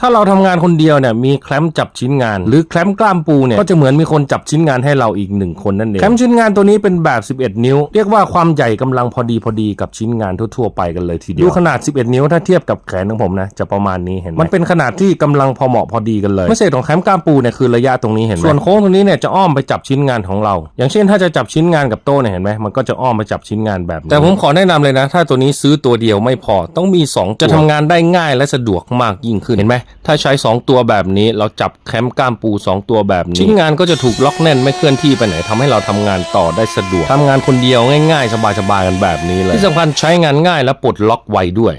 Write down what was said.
ถ้าเราทำงานคนเดียวเนี่ยมีแคลมจับชิ้นงาน หรือแคลมกล้ามปูเนี่ยก็จะเหมือนมีคนจับชิ้นงานให้เราอีกหนึ่งคนนั่นเองแคลมชิ้นงานตัวนี้เป็นแบบ 11 นิ้ว เรียกว่าความใหญ่กำลังพอดีพอดีกับชิ้นงานทั่วๆไปกันเลยทีเดียวดูขนาด 11 นิ้วถ้าเทียบกับแขนของผมนะจะประมาณนี้เห็นไหมมันเป็นขนาดที่กำลังพอเหมาะพอดีกันเลยเมื่อเศษของแคมกล้ามปูเนี่ยคือระยะตรงนี้เห็นไหมส่วนโค้งตรงนี้เนี่ยจะอ้อมไปจับชิ้นงานของเรา อย่างเช่นถ้าจะจับชิ้นงานกับโต๊ะเนี่ยเห็นไหมมันก็จะอ้อมไปจับชิ้นงานแบบนี้แต่ผมขอแนะนำเลยนะ ถ้าตัวนี้ซื้อตัวเดียวไม่พอต้องมีสองตัวจะทำงานได้ง่ายและสะดวกมากยิ่งขึ้นเห็นไหมถ้าใช้สองตัวแบบนี้เราจับแคมกล้ามปูสองตัวแบบนี้ชิ้นงานก็จะถูกล็อกแน่นไม่เคลื่อนที่ไปไหนทำให้เราทำงานต่อได้สะดวกทำงานคนเดียวง่ายๆ สบายๆกันแบบนี้เลยที่สำคัญใช้งานง่ายและปลดล็อกไวด้วย